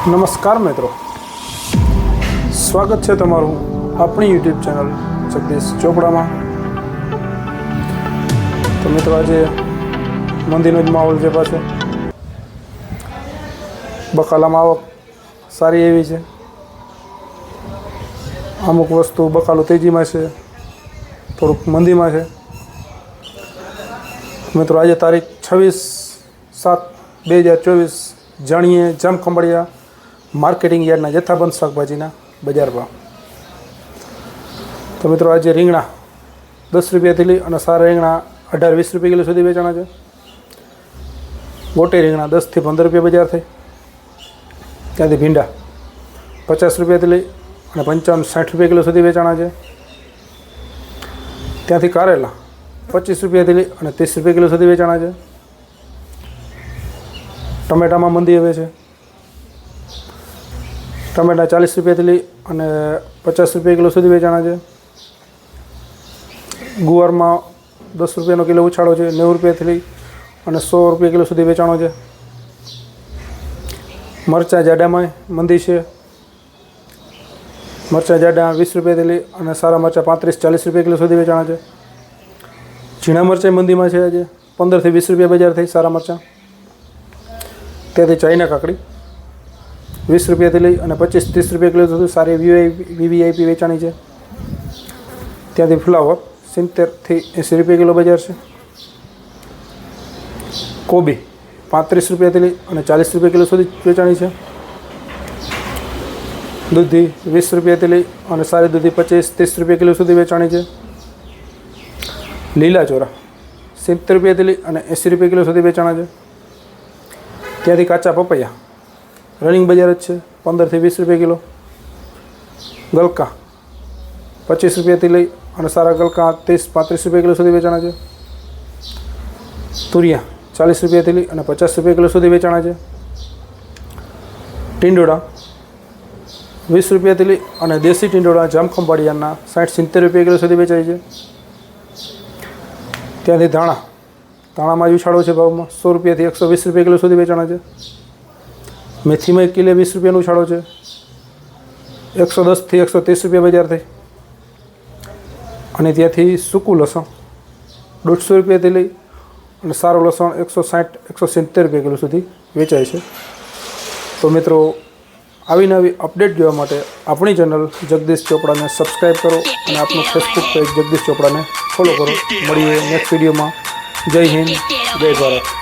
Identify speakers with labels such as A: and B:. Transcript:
A: નમસ્કાર મિત્રો. સ્વાગત છે તમારું આપણી યુટ્યુબ ચેનલ જગદીશ ચોપડામાં. તો મિત્રો આજે મંદિરનો જ માહોલ છે પાછો બકાલામાં આવક સારી એવી છે. અમુક વસ્તુ બકાલો તેજીમાં છે, થોડુંક મંદીમાં છે. મિત્રો આજે તારીખ છવ્વીસ સાત બે હજાર ચોવીસ, જાણીએ જામખંભાળિયા માર્કેટિંગ યાર્ડના જથ્થાબંધ શાકભાજીના બજાર ભાવ તો મિત્રો આજે રીંગણા દસ રૂપિયાથી લઈ અને સારા રીંગણા અઢાર વીસ રૂપિયા કિલો સુધી વેચાણા છે. ગોટી રીંગણા દસથી પંદર રૂપિયા બજાર થઈ. ત્યાંથી ભીંડા પચાસ રૂપિયાથી લઈ અને પંચાવન સાઠ રૂપિયા કિલો સુધી વેચાણા છે. ત્યાંથી કારેલા પચીસ રૂપિયાથી લઈ અને ત્રીસ રૂપિયા કિલો સુધી વેચાણા છે. ટમેટામાં મંદી હવે છે. ટમેટા ચાલીસ રૂપિયાથી અને પચાસ રૂપિયા કિલો સુધી વેચાણા છે. ગુવારમાં દસ રૂપિયાનો કિલો ઉછાળો છે, નેવું રૂપિયાથી લઈ અને સો રૂપિયા કિલો સુધી વેચાણો છે. મરચાં જાડામાં મંદી છે. મરચાં જાડા વીસ રૂપિયાથી લઈ અને સારા મરચાં પાંત્રીસ, ચાલીસ રૂપિયા કિલો સુધી વેચાણા છે. ઝીણા મરચાં મંદીમાં છે આજે, પંદરથી વીસ રૂપિયા બજાર થઈ સારા મરચાં. ત્યાંથી ચાઇના કાકડી. વીસ રૂપિયાથી લઈ અને પચીસ ત્રીસ રૂપિયા કિલો થતું સારી વીઆઈ વીવીઆઈપી વેચાણી છે. ત્યાંથી ફ્લાવર સિત્તેરથી એંસી રૂપિયા કિલો બજાર છે. કોબી પાંત્રીસ રૂપિયાથી લઈ અને ચાલીસ રૂપિયા કિલો સુધી વેચાણી છે. દૂધી વીસ રૂપિયાથી લઈ અને સારી દૂધી પચીસ ત્રીસ રૂપિયા કિલો સુધી વેચાણી છે. લીલા ચોરા સિત્તેર રૂપિયાથી લઈ અને એંસી રૂપિયા કિલો સુધી વેચાણા છે. ત્યાંથી કાચા પપૈયા રનિંગ બજાર જ છે, પંદરથી વીસ રૂપિયા કિલો. ગલકા, પચીસ રૂપિયાથી લઈ અને સારા ગલકા ત્રીસ, પાંત્રીસ રૂપિયા કિલો સુધી વેચાણા છે. તુરિયા, ચાલીસ રૂપિયાથી લઈ અને પચાસ રૂપિયા કિલો સુધી વેચાણા છે. ટીંડોળા, વીસ રૂપિયાથી લઈ અને દેશી ટીંડોળા જામખંભાળિયાના સાઠ, સિત્તેર રૂપિયા કિલો સુધી વેચાય છે. ત્યાંથી ધાણા, ધાણામાં જ ઉછાળો છે ભાવમાં સો રૂપિયાથી એકસો વીસ રૂપિયા કિલો સુધી વેચાણા છે. મેથીમાં એક કિલો વીસ રૂપિયાનો ઉછાળો છે. એકસો દસથી એકસો ત્રીસ રૂપિયા બજારથી અને ત્યાંથી સૂકું લસણ દોઢસો રૂપિયાથી લઈ અને સારું લસણ એકસો સાઠ, એકસો સિત્તેર રૂપિયા કિલો સુધી વેચાય છે. તો મિત્રો, આવી નવી અપડેટ જોવા માટે આપણી ચેનલ જગદીશ ચોપડાને સબસ્ક્રાઈબ કરો અને આપણું ફેસબુક પેજ જગદીશ ચોપડાને ફોલો કરો. મળીએ નેક્સ્ટ વિડીયોમાં જય હિન્દ. જય ભારત.